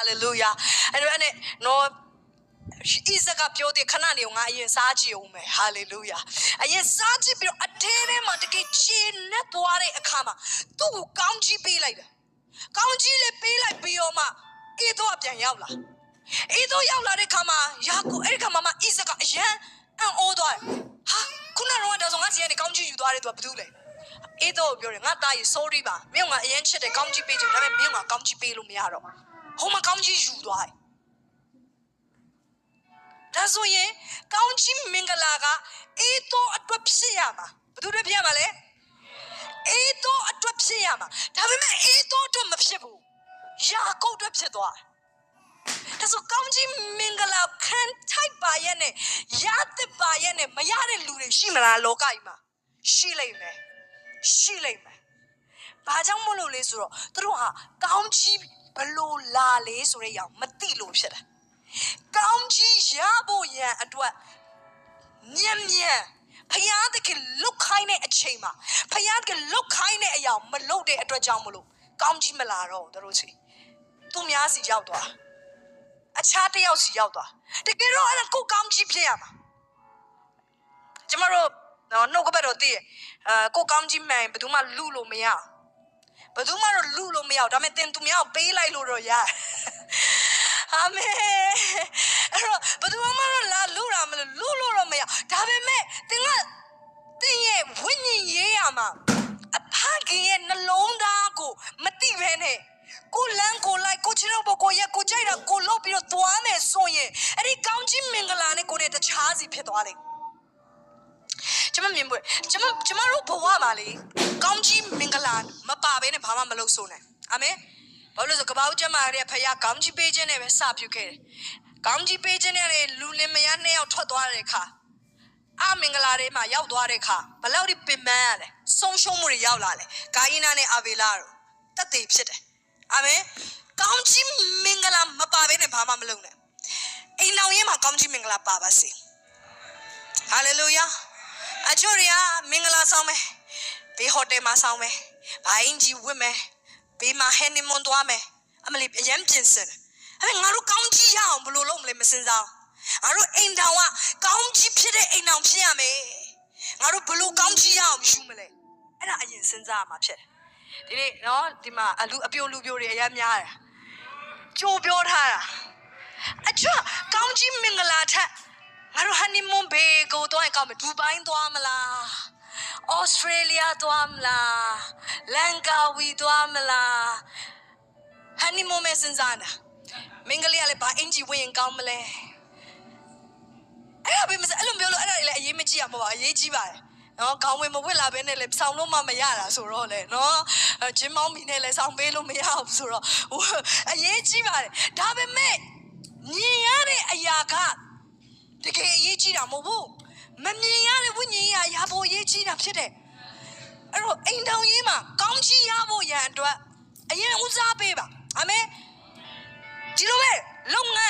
ဟာလေလုယာအဲ့တော့အဲ့နဲ့နော်ဣဇက်ကပြောတဲ့ခဏနေငါအရင်စားကြည့်အောင်မယ်ဟာလေလုယာအရင်စားကြည့်ပြီးတော့အထဲထဲမှာတကယ်ချင်နဲ့သွားတဲ့အခါမှာသူ့ကိုကောင်းကြီးပေးလိုက်တယ်ကောင်းကြီးလေးပေးလိုက်ပြီးတော့မှအေးတော့ပြန်ရောက်လာအေးတော့ရောက်လာတဲ့ခါမှာယာကိုအဲ့ဒီခါမှာမှဣဇက်ကအရန်အံ့ဩသွားတယ်ဟာခုနကတော့ဒါဆိုငါစီကနေကောင်းကြီးယူသွားတယ်သူကဘာလုပ်လဲအေးတော့ပြောတယ်ငါသားကြီး sorry ပါမင်းကအရန်ချစ်တယ်ကောင်းကြီးပေးချင်ဒါပေမဲ့မင်းကကောင်းကြီးပေးလို့မရတော့ ဟိုမှာကောင်းကြီးယူသွားတယ်ဒါဆိုရင်ကောင်းကြီးမင်္ဂလာကအေးတော့အတွက်ဖြစ်ရမှာဘယ်သူတွေဖြစ်ရမှာလဲအေးတော့အတွက်ဖြစ်ရမှာဒါပေမဲ့အေးတော့အတွက်မဖြစ်ဘူးယာကုပ်အတွက်ဖြစ်သွားတယ်ဒါဆိုကောင်းကြီးမင်္ဂလာခံထိုက်ပါရဲ့နဲ့ရတဲ့ပါရဲ့နဲ့မရတဲ့လူတွေရှိမလားလောကကြီးမှာရှိလိမ့်မယ်ရှိလိမ့်မယ်ဘာကြောင့်မလို့လဲဆိုတော့သူတို့ဟာကောင်းကြီး ဘလို့လာလေဆိုတဲ့အရာမသိလို့ဖြစ်တယ်ကောင်းကြီးရဖို့ရန်အတွက်မြင်မြန်ဖယားတကလုတ်ခိုင်းတဲ့အချိန်မှာဖယားတကလုတ်ခိုင်းတဲ့အရာမလုတ်တဲ့အတွက်ကြောင့်မလို့ကောင်းကြီးမလာတော့ဘူးတို့ချီသူများစီရောက်သွားအခြားတစ်ယောက်စီရောက်သွားတကယ်တော့အဲ့ဒါကိုကောင်းကြီးဖြစ်ရမှာကျမတို့နော်နှုတ်ကပတ်တော်တည်အဲကိုကောင်းကြီးမှန်ဘယ်သူမှလူလို့မရအောင် ဘယ်သူမှတော့လူလို့မရအောင်ဒါပေမဲ့တင်သူများကိုပေးလိုက်လို့တော့ရတယ်အာမင်အဲ့တော့ဘယ်သူမှတော့လာလူတာမလို့လူလို့တော့မရဒါပေမဲ့သင်ကသင်ရဲ့ဝိညာဉ်ရေးရမှာအဖခင်ရဲ့နှလုံးသားကိုမတိဘဲနဲ့ကိုလန်းကိုလိုက်ကိုချင်တော့ဘကိုရက်ကိုကြိုက်တာကိုလုပ်ပြီးတော့သွားမယ်ဆိုရင်အဲ့ဒီကောင်းချီးမင်္ဂလာနဲ့ကိုနဲ့တခြားစီဖြစ်သွားလိမ့်မယ် ကျွန်မမြင်ဘူးကျွန်မကျွန်မတို့ဘဝမှာလေကောင်းကြီးမင်္ဂလာမပါဘဲနဲ့ဘာမှမလုပ်ဆိုနိုင်အာမင်ဘာလို့လဲဆိုကပောက်ကျမရဲ့ဖခင်ကောင်းကြီးပေးခြင်းနဲ့ပဲစပြုခဲ့တယ်ကောင်းကြီးပေးခြင်းနဲ့လေလူလင်မယားနှစ်ယောက်ထွက်သွားတဲ့အခါအမင်္ဂလာတွေမှာရောက်သွားတဲ့အခါဘလောက်ဒီပင်ပန်းရလဲဆုံးရှုံးမှုတွေရောက်လာလဲဂိုင်းနာနဲ့အာဗေလာတို့တက်သေးဖြစ်တယ်အာမင်ကောင်းကြီးမင်္ဂလာမပါဘဲနဲ့ဘာမှမလုပ်နဲ့အိမ်တော်ရင်မှာကောင်းကြီးမင်္ဂလာပါပါစေဟာလေလုယာ အချို့တွေကမင်္ဂလာဆောင်မယ်ဘေးဟိုတယ်မှာဆောင်မယ်ဘိုင်းကြီးဝတ်မယ်ဘေးမှာဟန်နီမွန်သွားမယ်အမလီအရင်ပြင်စင်အဲ့ငါတို့ကောင်းကြီးရအောင်ဘယ်လိုလုပ်မလဲမစင်စားငါတို့အိမ်တောင်ကကောင်းကြီးဖြစ်တဲ့အိမ်တောင်ဖြစ်ရမယ်ငါတို့ဘယ်လိုကောင်းကြီးရအောင်ယူမလဲအဲ့ဒါအရင်စဉ်းစားရမှာဖြစ်တယ်ဒီနေ့နော်ဒီမှာအလူအပြိုလူပြိုတွေအများများတယ်ကြိုးပြောထားတာအချွတ်ကောင်းကြီးမင်္ဂလာထက်ငါတို့ဟန်နီမွန်းဘေးကို သွားရင်ကောင်းမယ်ဒူဘိုင်းသွားမလားဩစတြေးလျသွားမလားလန်ကာဝီသွားမလားဟန်နီမွန်းမဲစဉ်းစားတာမင်္ဂလေးကလည်းဘာအင်ဂျီဝင်ရင်ကောင်းမလဲအဲ့ဒါပဲမစအဲ့လိုမျိုးလို့အဲ့ဒါလည်းအရေးမကြီးရမဟုတ်ပါဘူးအရေးကြီးပါတယ်နော်ခေါင်းဝင်မဝစ်လာဘဲနဲ့လည်းစောင်းလို့မှမရတာဆိုတော့လေနော်အဲ့ဂျင်းမောင်းမီနဲ့လည်းစောင်းပေးလို့မရဘူးဆိုတော့ဟိုအရေးကြီးပါတယ်ဒါပေမဲ့မြင်ရတဲ့အရာကတကယ်အရေးကြီးတာမဟုတ်ဘူး မမြင်ရတဲ့ဝိညာဉ်ရေးအရာပေါ်အရေးကြီးတာဖြစ်တယ်အဲ့တော့အိမ်တောင်ရေးမှာကောင်းကြီးရဖို့ရန်အတွက်အရင်ဦးစားပေးပါအာမင်ဒီလိုပဲလုပ်ငန်း